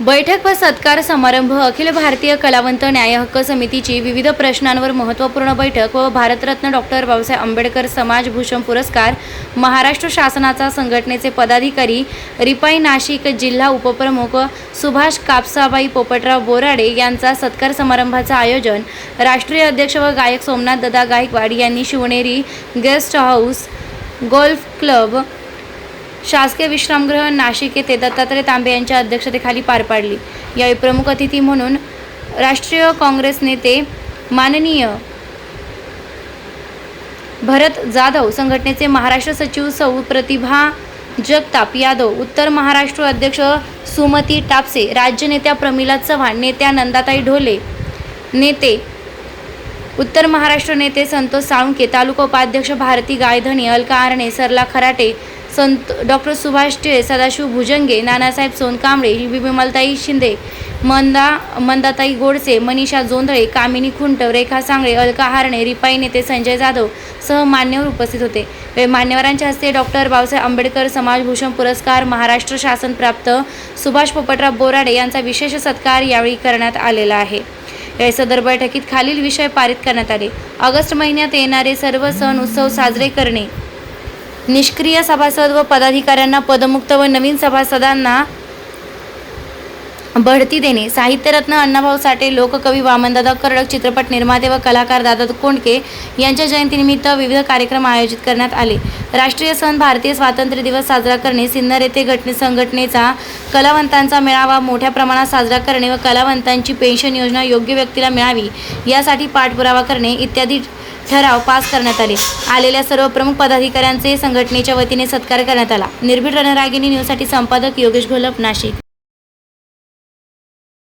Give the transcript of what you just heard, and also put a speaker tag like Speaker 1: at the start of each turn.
Speaker 1: बैठक व सत्कार समारंभ. अखिल भारतीय कलावंत न्याय हक्क समितीची विविध प्रश्नांवर महत्त्वपूर्ण बैठक व भारतरत्न डॉक्टर बाबासाहेब आंबेडकर समाजभूषण पुरस्कार महाराष्ट्र शासनाचा संघटनेचे पदाधिकारी रिपाई नाशिक जिल्हा उपप्रमुख सुभाष कापसाबाई पोपटराव बोराडे यांचा सत्कार समारंभाचं आयोजन राष्ट्रीय अध्यक्ष व गायक सोमनाथ ददा गायकवाड यांनी Shivneri guest house golf club शासकीय विश्रामगृह नाशिक येथे दत्तात्रय तांबे यांच्या अध्यक्षतेखाली पार पाडली. यावेळी प्रमुख अतिथी म्हणून राष्ट्रीय काँग्रेस नेते माननीय भरत जाधव संघटनेचे महाराष्ट्र सचिव सौ प्रतिभा जगताप यादव उत्तर महाराष्ट्र अध्यक्ष सुमती टापसे राज्य नेत्या प्रमिला चव्हाण नेत्या नंदाताई ढोले नेते उत्तर महाराष्ट्र नेते संतोष साळुंके तालुका उपाध्यक्ष भारती गायधनी अलका आरणे सरला खराटे संत डॉक्टर सुभाष टिळे सदाशिव भुजंगे नानासाहेब सोनकांबळे विमलताई शिंदे मंदा मंदाताई गोडसे मनीषा जोंधळे कामिनी खुंट रेखा सांगळे अलका हारणे रिपाई नेते संजय जाधव सह मान्यवर उपस्थित होते. मान्यवरांच्या हस्ते डॉक्टर बाबासाहेब आंबेडकर समाजभूषण पुरस्कार महाराष्ट्र शासन प्राप्त सुभाष पोपटराव बोराडे यांचा विशेष सत्कार यावेळी करण्यात आलेला आहे. या सदर बैठकीत खालील विषय पारित करण्यात आले. ऑगस्ट महिन्यात येणारे सर्व सण उत्सव साजरे करणे. निष्क्रिय सभासद व पदाधिकाऱ्यांना पदमुक्त व नवीन सभासदांना बढती देणे. साहित्यरत्न अण्णाभाऊ साठे लोककवी वामनदादा कर्डक चित्रपट निर्माते व कलाकार दादा कोंडके यांच्या जयंतीनिमित्त विविध कार्यक्रम आयोजित करण्यात आले. राष्ट्रीय सण भारतीय स्वातंत्र्य दिवस साजरा करणे सिन्नर येथे घटने संघटनेचा कलावंतांचा मेळावा मोठ्या प्रमाणात साजरा करणे व कलावंतांची पेन्शन योजना योग्य व्यक्तीला मिळावी यासाठी पाठपुरावा करणे इत्यादी ठराव पास करण्यात आले. आलेल्या सर्व प्रमुख पदाधिकाऱ्यांचे संघटनेच्या वतीने सत्कार करण्यात आला. निर्भीड रणरागिणी न्यूजसाठी संपादक योगेश घोलप नाशिक.